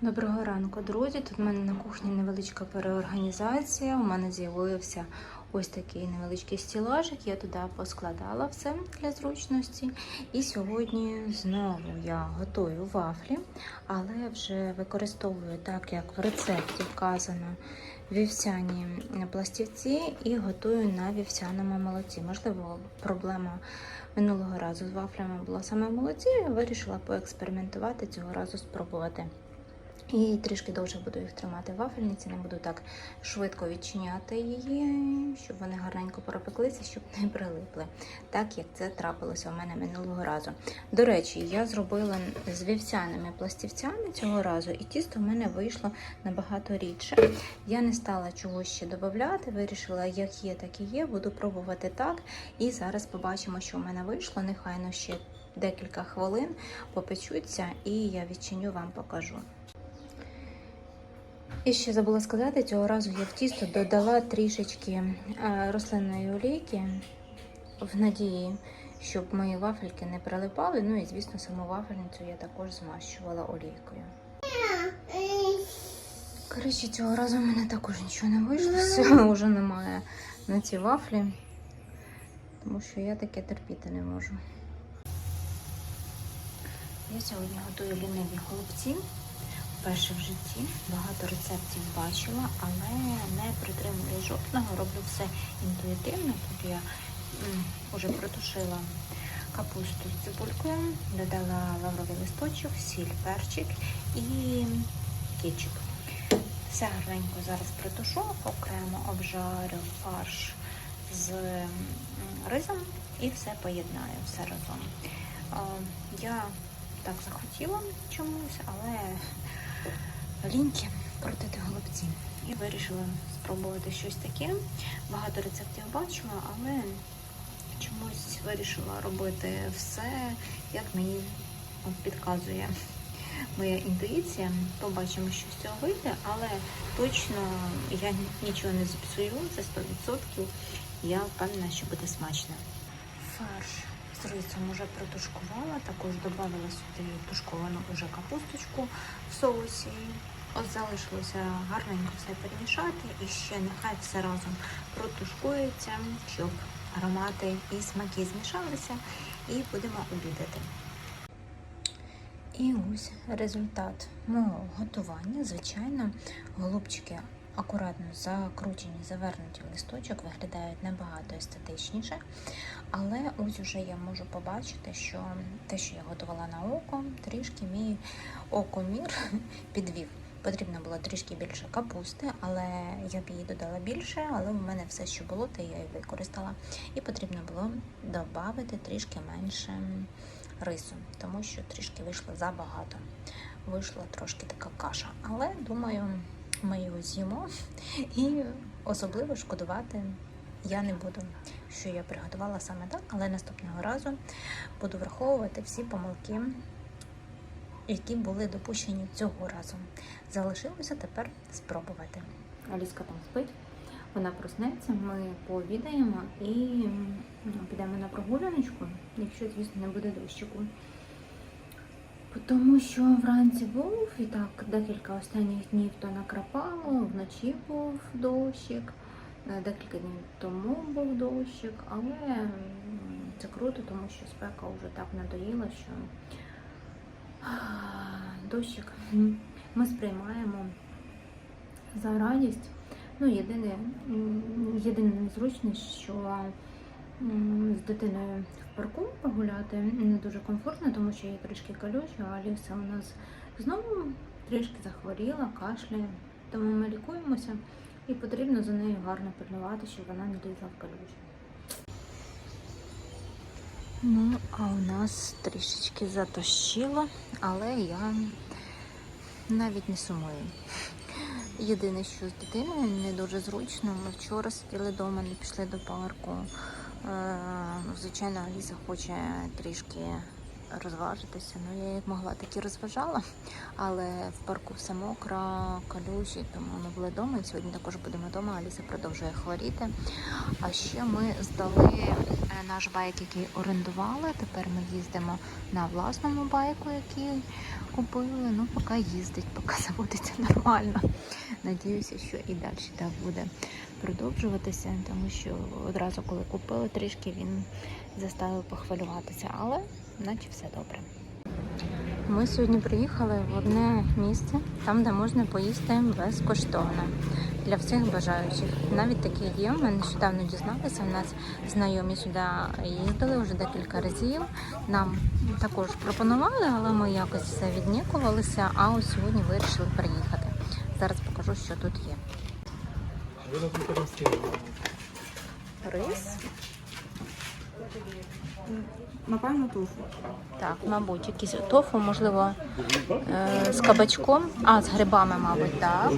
Доброго ранку, друзі. Тут в мене на кухні невеличка переорганізація. У мене з'явився ось такий невеличкий стілажик. Я туди поскладала все для зручності. І сьогодні знову я готую вафлі, але вже використовую так, як в рецепті вказано вівсяні пластівці і готую на вівсяному молоці. Можливо, проблема минулого разу з вафлями була саме в молоці. Я вирішила поекспериментувати цього разу спробувати. І трішки довше буду їх тримати в вафельниці, не буду так швидко відчиняти її, щоб вони гарненько пропеклися, щоб не прилипли, так як це трапилося у мене минулого разу. До речі, я зробила з вівсяними пластівцями цього разу, і тісто в мене вийшло набагато рідше. Я не стала чогось ще додати, вирішила, як є, так і є. Буду пробувати так. І зараз побачимо, що в мене вийшло. Нехай ще декілька хвилин попечуться, і я відчиню вам покажу. І ще забула сказати, цього разу я в тісто додала трішечки е, рослинної олійки в надії, щоб мої вафельки не прилипали. Ну і, звісно, саму вафельницю я також змащувала олійкою. Коротше, цього разу в мене також нічого не вийшло, всього вже немає на ці вафлі, тому що я таке терпіти не можу. Я сьогодні готую ліниві голубці вперше в житті. Багато рецептів бачила, але не притримую жодного. Роблю все інтуїтивно. Тут я вже протушила капусту з цибулькою, додала лавровий листочок, сіль, перчик і кетчуп. Все гарненько зараз притушу, окремо обжарю фарш з м, рисом і все поєднаю все разом. Я так захотіла чомусь, але ліньки крутити голубці. І вирішила спробувати щось таке. Багато рецептів бачила, але чомусь вирішила робити все, як мені підказує моя інтуїція. Побачимо, що з цього вийде, але точно я нічого не зіпсую, це 100%. Я впевнена, що буде смачно. Фарш рисом вже протушкувала, також додала сюди тушковану уже капусточку в соусі. Ось залишилося гарненько все перемішати і ще нехай все разом протушкується, щоб аромати і смаки змішалися, і будемо обідати. І ось результат мого готування. Звичайно, голубчики акуратно закручені, завернуті в листочок, виглядають набагато естетичніше. Але ось уже я можу побачити, що те, що я готувала на око, трішки мій окомір підвів. Потрібно було трішки більше капусти, але я б її додала більше, але в мене все, що було, те я і використала. І потрібно було додати трішки менше рису, тому що трішки вийшло забагато. Вийшла трошки така каша. Але думаю, ми його з'їмо і особливо шкодувати я не буду, що я приготувала саме так, але наступного разу буду враховувати всі помилки, які були допущені цього разу. Залишилося тепер спробувати. Аліска там спить, вона проснеться, ми пообідаємо і підемо на прогуляночку, якщо, звісно, не буде дощику. Тому що вранці був і так декілька останніх днів то накрапало, вночі був дощик, е, декілька днів тому був дощик, але це круто, тому що спека вже так надоїла, що дощик ми сприймаємо за радість. Ну, єдине, єдине незручність, що з дитиною в парку погуляти не дуже комфортно, тому що я трішки калюча, а Аліса у нас знову трішки захворіла, кашляє. Тому ми лікуємося і потрібно за нею гарно пильнувати, щоб вона не лізла в калюжі. Ну, а у нас трішечки затощило, але я навіть не сумую. Єдине, що з дитиною не дуже зручно. Ми вчора сиділи вдома, не пішли до парку. Е, ну, Звичайно, Аліса хоче трішки розважитися. Ну, я як могла, так і розважала. Але в парку все мокро, калюжі, тому ми були вдома. І сьогодні також будемо вдома. Аліса продовжує хворіти. А ще ми здали е, наш байк, який орендували. Тепер ми їздимо на власному байку, який купили. Ну, поки їздить, поки заводиться нормально. Надіюся, що і далі так буде продовжуватися, тому що одразу, коли купили, трішки він заставив похвилюватися, але наче все добре. Ми сьогодні приїхали в одне місце, там, де можна поїсти безкоштовно для всіх бажаючих. Навіть такі є. Ми нещодавно дізналися. У нас знайомі сюди їздили вже декілька разів. Нам також пропонували, але ми якось все віднікувалися. А ось сьогодні вирішили приїхати. Зараз покажу, що тут є. Рис. Напевно, тофу. Так, мабуть, якийсь тофу, можливо, е, з кабачком. А, з грибами, мабуть, так.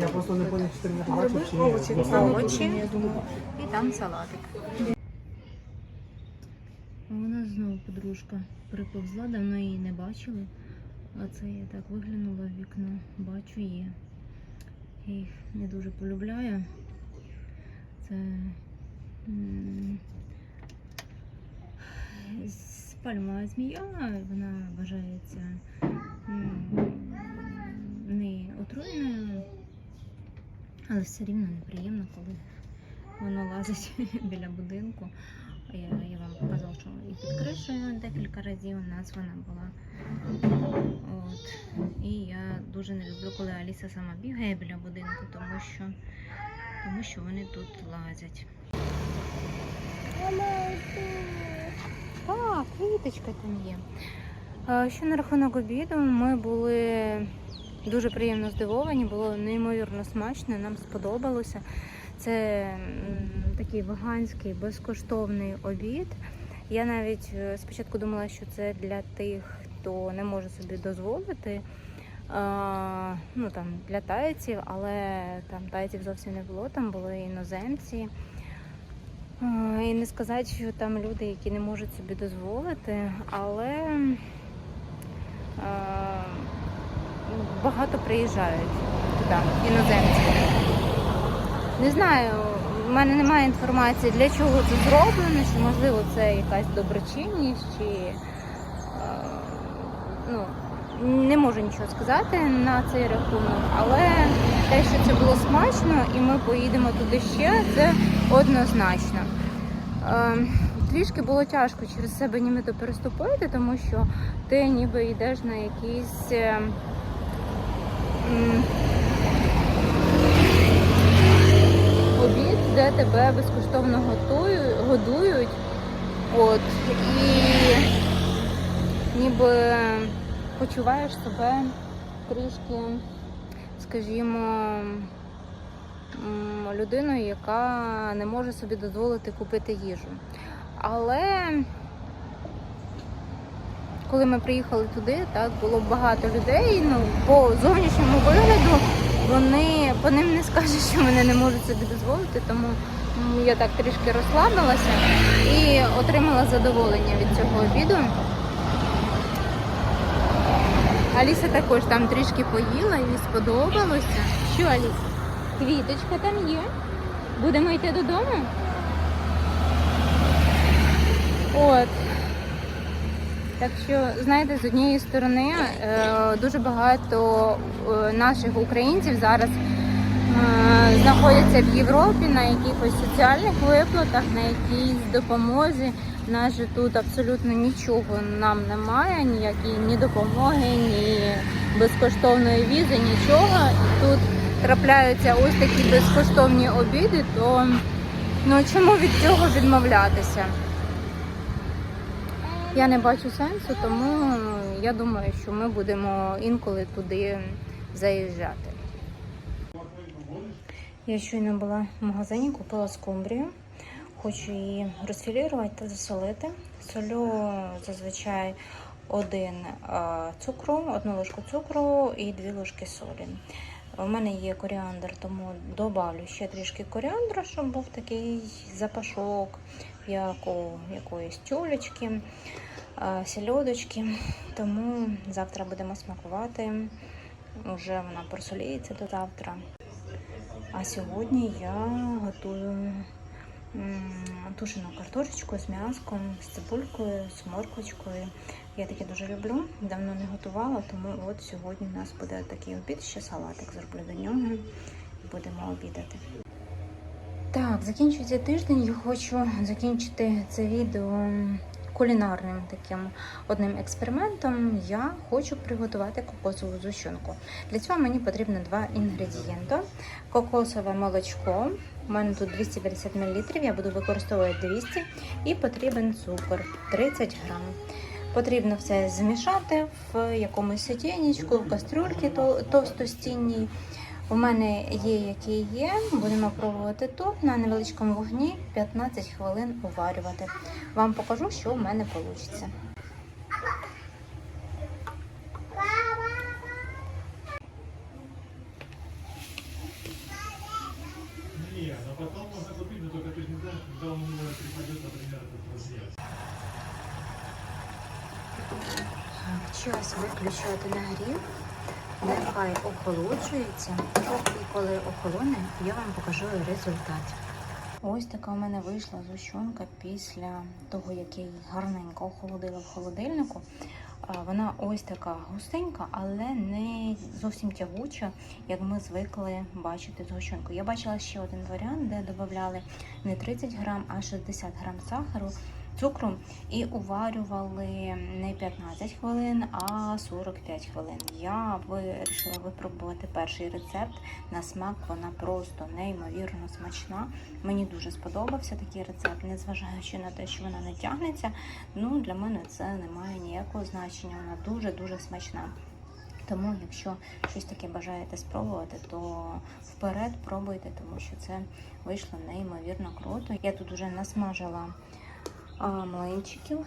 Я просто не поняв, чи ти побачив, чи. Овочі. Овочі. я думаю. І там салатик. У нас знову подружка приповзла, давно її не бачили. А це я так виглянула в вікно, бачу її. Я їх не дуже полюбляю. Це м, спальмова змія, вона вважається не отруєною, але все рівно неприємно, коли воно лазить біля будинку. Я, я вам показала, що і під кришею декілька разів у нас вона була. От. І я дуже не люблю, коли Аліса сама бігає біля будинку, тому що, тому що вони тут лазять. Так, квіточка там є. Що на рахунок обіду, ми були дуже приємно здивовані, було неймовірно смачно, нам сподобалося. Це такий веганський безкоштовний обід. Я навіть е, спочатку думала, що це для тих, хто не може собі дозволити. Ну там для тайців, але там тайців зовсім не було, там були іноземці. І не сказати, що там люди, які не можуть собі дозволити, але багато приїжджають туди, іноземці. Не знаю, в мене немає інформації, для чого це зроблено, чи можливо це якась доброчинність, чи ну, не можу нічого сказати на цей рахунок, але те, що це було смачно і ми поїдемо туди ще, це однозначно. Е, Трішки було тяжко через себе нібито переступити, тому що ти ніби йдеш на якийсь. е, обід, де тебе безкоштовно годують. От, і ніби почуваєш себе трішки, скажімо, людиною, яка не може собі дозволити купити їжу. Але коли ми приїхали туди, так було багато людей. Ну, по зовнішньому вигляду вони по ним не скажуть, що вони не можуть собі дозволити, тому я так трішки розслабилася і отримала задоволення від цього обіду. Аліса також там трішки поїла, їй сподобалося. Що, Аліса? Квіточка там є. Будемо йти додому. От. Так що, знаєте, з однієї сторони е, дуже багато е, наших українців зараз е, знаходяться в Європі на якихось соціальних виплатах, на якійсь допомозі. У нас же тут абсолютно нічого нам немає, ніякої ні допомоги, ні безкоштовної візи, нічого. І тут трапляються ось такі безкоштовні обіди, то ну чому від цього відмовлятися? Я не бачу сенсу, тому я думаю, що ми будемо інколи туди заїжджати. Я щойно була в магазині, купила скумбрію. Хочу її розфілірувати та засолити. Солю зазвичай один цукру, одну ложку цукру і дві ложки солі. У мене є коріандр, тому додавлю ще трішки коріандру, щоб був такий запашок, як у якоїсь тюлечки, а, сільодочки. Тому завтра будемо смакувати. Уже вона просоліється до завтра. А сьогодні я готую тушену картошечку з м'язком, з цибулькою, з морквочкою. Я таке дуже люблю. Давно не готувала, тому от сьогодні у нас буде такий обід, ще салатик зроблю до нього. і Будемо обідати. Так, закінчується тиждень. Я хочу закінчити це відео кулінарним таким одним експериментом. Я хочу приготувати кокосову зущенку. Для цього мені потрібно два інгредієнти: кокосове молочко. У мене тут 250 мл, я буду використовувати 200 і потрібен цукор 30 грам. Потрібно все змішати в якомусь сотєнічку, в кастрюльці то- товстостінній. У мене є, який є. Будемо пробувати тут на невеличкому вогні 15 хвилин уварювати. Вам покажу, що у мене вийде. Не, но потом можно купить, но только ты же не знаешь, когда он э, припадет, например, этот разрез. Так, час виключати нагрів. Нехай охолоджується. І коли охолоне, я вам покажу результат. Ось така у мене вийшла зущенка після того, як я її гарненько охолодила в холодильнику. Вона ось така густенька, але не зовсім тягуча, як ми звикли бачити згущенку. Я бачила ще один варіант, де додавали не 30 грам, а 60 грам сахару, цукру і уварювали не 15 хвилин, а 45 хвилин. Я вирішила випробувати перший рецепт. На смак вона просто неймовірно смачна. Мені дуже сподобався такий рецепт, незважаючи на те, що вона не тягнеться. Ну для мене це не має ніякого значення. Вона дуже дуже смачна. Тому, якщо щось таке бажаєте спробувати, то вперед пробуйте, тому що це вийшло неймовірно круто. Я тут уже насмажила млинчиків.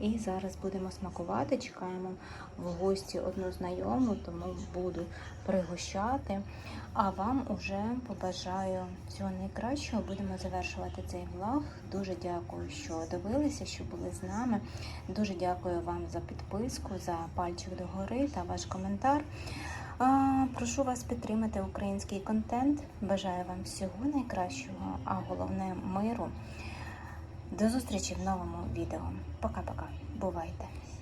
І зараз будемо смакувати. Чекаємо в гості одну знайому, тому буду пригощати. А вам уже побажаю всього найкращого. Будемо завершувати цей влог. Дуже дякую, що дивилися, що були з нами. Дуже дякую вам за підписку, за пальчик догори та ваш коментар. А, прошу вас підтримати український контент. Бажаю вам всього найкращого, а головне миру. До зустрічі в новому відео. Пока-пока. Бувайте!